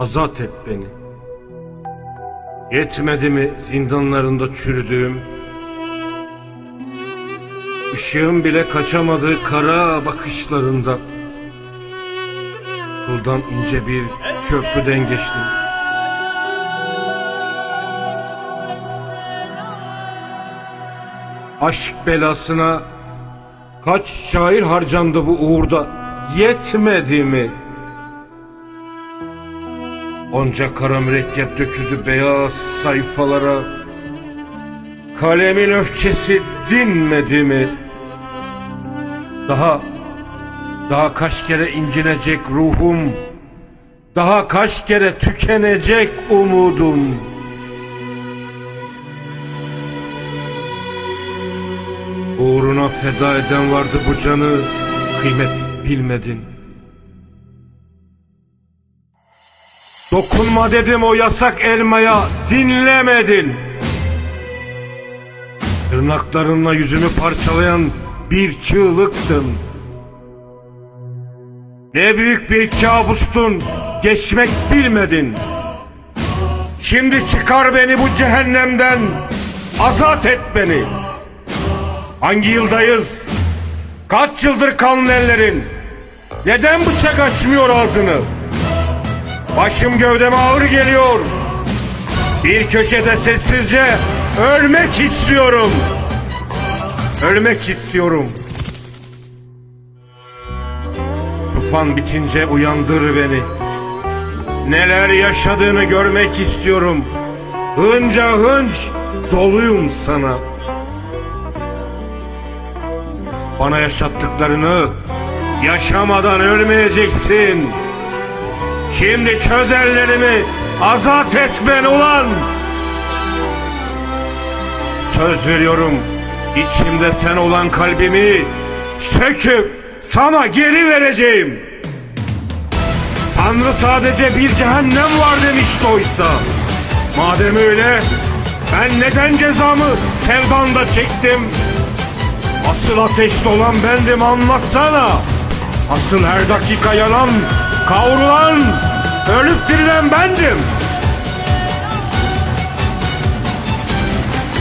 azat et beni. Yetmedi mi zindanlarında çürüdüğüm, ışığım bile kaçamadığı kara bakışlarında, Kuldan ince bir köprüden geçtim. Aşk belasına kaç şair harcandı bu uğurda yetmedi mi? Onca kara mürekkep döküldü beyaz sayfalara. Kalemin öfkesi dinmedi mi? Daha daha kaç kere incinecek ruhum? Daha kaç kere tükenecek umudum? Uğruna feda eden vardı bu canı. Kıymet bilmedin Dokunma dedim o yasak elmaya dinlemedin Tırnaklarınla yüzümü parçalayan bir çığlıktın Ne büyük bir kabustun geçmek bilmedin Şimdi çıkar beni bu cehennemden Azat et beni Hangi yıldayız? Kaç yıldır kanlı ellerin? Neden bıçak açmıyor ağzını? Başım gövdeme ağır geliyor. Bir köşede sessizce ölmek istiyorum. Ölmek istiyorum. Tufan bitince uyandır beni. Neler yaşadığını görmek istiyorum. Hınca hınç doluyum sana. Bana yaşattıklarını yaşamadan ölmeyeceksin. Şimdi çöz ellerimi azat et beni ulan. Söz veriyorum içimde sen olan kalbimi söküp sana geri vereceğim. Tanrı sadece bir cehennem var demişti oysa. Madem öyle ben neden cezamı sevdanda çektim? Asıl ateşte olan bendim anlatsana. Asıl her dakika yanan, kavrulan, ölüp dirilen bendim.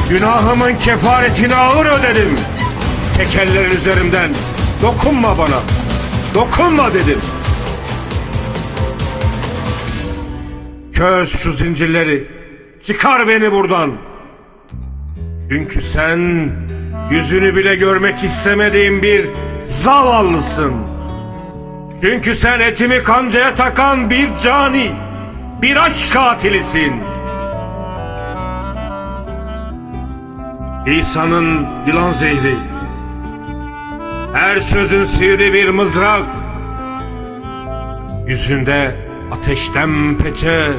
Günahımın kefaretini ağır ödedim. Tekellerin üzerimden. Dokunma bana. Dokunma dedim. Çöz şu zincirleri. Çıkar beni buradan. Çünkü sen yüzünü bile görmek istemediğim bir zavallısın. Çünkü sen etimi kancaya takan bir cani, bir aşk katilisin. İsa'nın yılan zehri, her sözün sivri bir mızrak, yüzünde ateşten peçe,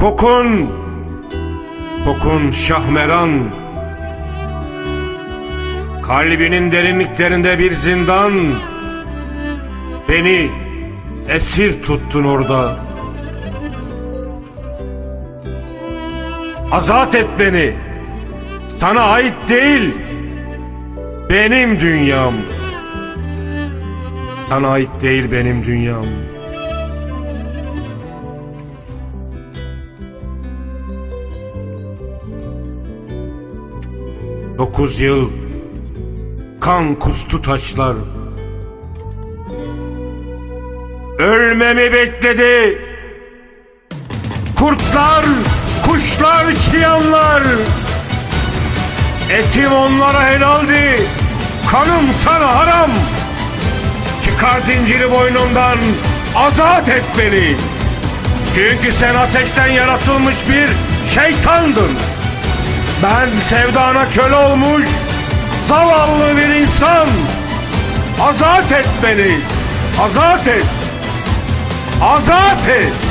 kokun, kokun şahmeran, kalbinin derinliklerinde bir zindan, beni esir tuttun orada. Azat et beni. Sana ait değil. Benim dünyam. Sana ait değil benim dünyam. Dokuz yıl kan kustu taşlar. Ölmemi bekledi. Kurtlar, kuşlar, çıyanlar. Etim onlara helaldi. Kanım sana haram. Çıkar zinciri boynumdan. Azat et beni. Çünkü sen ateşten yaratılmış bir şeytandın. Ben sevdana köle olmuş zavallı bir insan. Azat et beni. Azat et. Azat et.